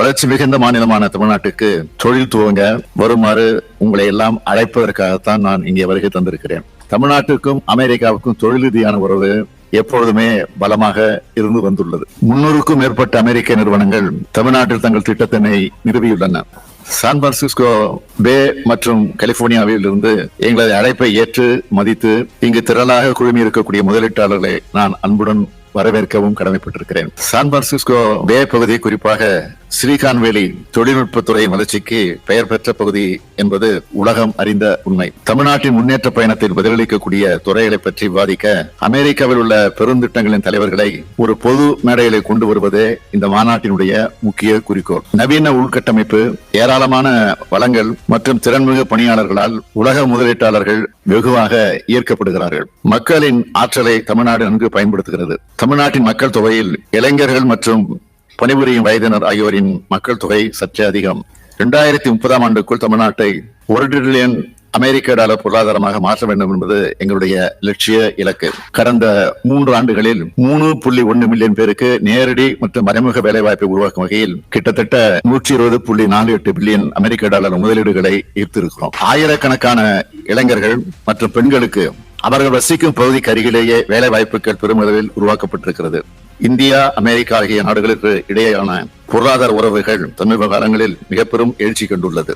வளர்ச்சி மிகுந்த மாநிலமான தமிழ்நாட்டுக்கு தொழில் துவங்க வருமாறு உங்களை எல்லாம் அழைப்பதற்காகத்தான் நான் இங்கே வருகை தந்திருக்கிறேன். தமிழ்நாட்டுக்கும் அமெரிக்காவுக்கும் தொழில் ரீதியான உறவு எப்பொழுதுமே பலமாக இருந்து வந்துள்ளது. முன்னூறுக்கும் மேற்பட்ட அமெரிக்க நிறுவனங்கள் தமிழ்நாட்டில் தங்கள் திட்டத்தினை நிறுவியுள்ளன. சான் பிரான்சிஸ்கோ பே மற்றும் கலிபோர்னியாவில் இருந்து எங்களது அழைப்பை ஏற்று மதித்து இங்கு திரளாக குழுமி இருக்கக்கூடிய முதலீட்டாளர்களை நான் அன்புடன் வரவேற்கவும் கடமைப்பட்டிருக்கிறேன். சான் பிரான்சிஸ்கோ பே பகுதி குறிப்பாக சிலிகான் வேலி தொழில்நுட்பத்துறை வளர்ச்சிக்கு பெயர் பெற்ற பகுதி என்பது உலகம் அறிந்த உண்மை. தமிழ்நாட்டின் முன்னேற்ற பயணத்தில் பதிலளிக்கக்கூடிய துறைகளை பற்றி விவாதிக்க அமெரிக்காவில் உள்ள பெருந்திட்டங்களின் தலைவர்களை ஒரு பொது மேடையிலே கொண்டு வருவதே இந்த மாநாட்டினுடைய முக்கிய குறிக்கோள். நவீன உள்கட்டமைப்பு ஏராளமான வளங்கள் மற்றும் திறன்மிகு பணியாளர்களால் உலக முதலீட்டாளர்கள் வெகுவாக ஈர்க்கப்படுகிறார்கள். மக்களின் ஆற்றலை தமிழ்நாடு நன்கு பயன்படுத்துகிறது. தமிழ்நாட்டின் மக்கள் தொகையில் இளைஞர்கள் மற்றும் பணிபுரியும் வயதினர் ஆகியோரின் மக்கள் தொகை சற்றே அதிகம். இரண்டாயிரத்தி முப்பதாம் ஆண்டுக்குள் தமிழ்நாட்டை ஒரு டிரில்லியன் அமெரிக்க டாலர் பொருளாதாரமாக மாற்ற வேண்டும் என்பது எங்களுடைய லட்சிய இலக்கு. கடந்த மூன்று ஆண்டுகளில் மூணு புள்ளி ஒன்று மில்லியன் பேருக்கு நேரடி மற்றும் மறைமுக வேலைவாய்ப்பை உருவாக்கும் வகையில் கிட்டத்தட்ட நூற்றி இருபது புள்ளி நாலு எட்டு பில்லியன் அமெரிக்க டாலர் முதலீடுகளை ஈர்த்திருக்கிறோம். ஆயிரக்கணக்கான இளைஞர்கள் மற்றும் பெண்களுக்கு அவர்கள் வசிக்கும் பகுதிக்கு அருகிலேயே வேலை வாய்ப்புகள் பெருமளவில் உருவாக்கப்பட்டிருக்கிறது. இந்தியா அமெரிக்கா ஆகிய நாடுகளுக்கு இடையேயான பொருளாதார உறவுகள் சமீப காலங்களில் மிக பெரும் எழுச்சி கண்டுள்ளது.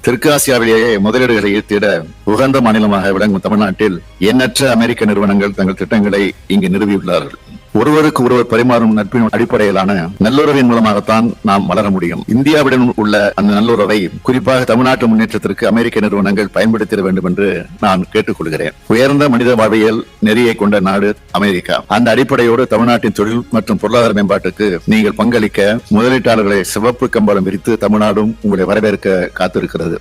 தெற்கு ஆசியாவிலேயே முதலீடுகளை ஈர்த்திட உகந்த மாநிலமாக விளங்கும் தமிழ்நாட்டில் எண்ணற்ற அமெரிக்க நிறுவனங்கள் தங்கள் திட்டங்களை இங்கு நிறுவியுள்ளார்கள். ஒருவருக்கு ஒருவர் பரிமாறும் நட்பின் அடிப்படையிலான நல்லுறவின் மூலமாகத்தான் நாம் வளர முடியும். இந்தியாவுடன் உள்ள அந்த நல்லுறவை குறிப்பாக தமிழ்நாட்டு முன்னேற்றத்திற்கு அமெரிக்க நிறுவனங்கள் பயன்படுத்திட வேண்டும் என்று நான் கேட்டுக்கொள்கிறேன். உயர்ந்த மனித வாழ்வியல் நெறியை கொண்ட நாடு அமெரிக்கா. அந்த அடிப்படையோடு தமிழ்நாட்டின் தொழில் மற்றும் பொருளாதார மேம்பாட்டுக்கு நீங்கள் பங்களிக்க முதலீட்டாளர்களை சிவப்பு கம்பளம் விரித்து தமிழ்நாடும் உங்களை வரவேற்க காத்திருக்கிறது.